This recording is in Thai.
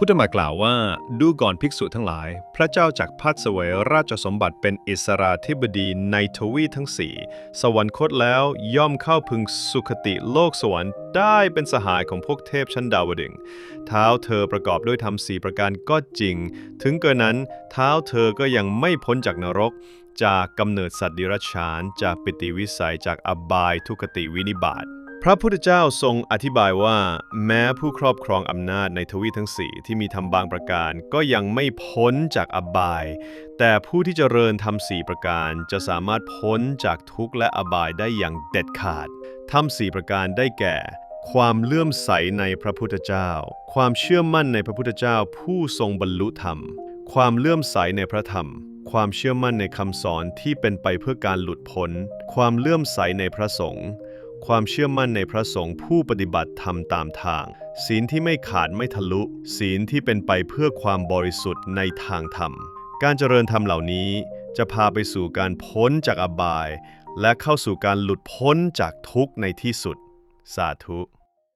พุทธมากล่าวว่าดูก่อนภิกษุทั้งหลาย พระเจ้าจากพัดเสวยราชสมบัติเป็นอิสราธิบดีในทวีทั้งสี่สวรรคตแล้วย่อมเข้าพึงสุคติโลกสวรรค์ได้เป็นสหายของพวกเทพชั้นดาวดึงเท้าเธอประกอบด้วยธรรมสี่ประการก็จริง ถึงเกินนั้นเท้าเธอก็ยังไม่พ้นจากนรก จากกำเนิดสัตว์ดิรัจฉาน จากปิติวิสัยจากอบายทุกติวินิบาต พระพุทธเจ้าทรงอธิบายว่า แม้ผู้ครอบครองอำนาจในทวีทั้งสี่ที่มีธรรมบางประการ ก็ยังไม่พ้นจากอบาย แต่ผู้ที่เจริญธรรมสี่ประการจะสามารถพ้นจากทุกข์และอบายได้อย่างเด็ดขาดธรรมสี่ประการได้แก่ ความเลื่อมใสในพระพุทธเจ้า ความเชื่อมั่นในพระพุทธเจ้า ผู้ทรงบรรลุธรรม ความเลื่อมใสในพระธรรม ความเชื่อมั่นในคำสอนที่เป็นไปเพื่อการหลุดพ้น ความเลื่อมใสในพระสงฆ์ ความเชื่อมั่นในพระสงฆ์ผู้ปฏิบัติธรรมตามทาง ศีลที่ไม่ขาดไม่ทะลุ ศีลที่เป็นไปเพื่อความบริสุทธิ์ในทางธรรม การเจริญธรรมเหล่านี้ จะพาไปสู่การพ้นจากอบาย และเข้าสู่การหลุดพ้นจากทุกข์ในที่สุด สาธุ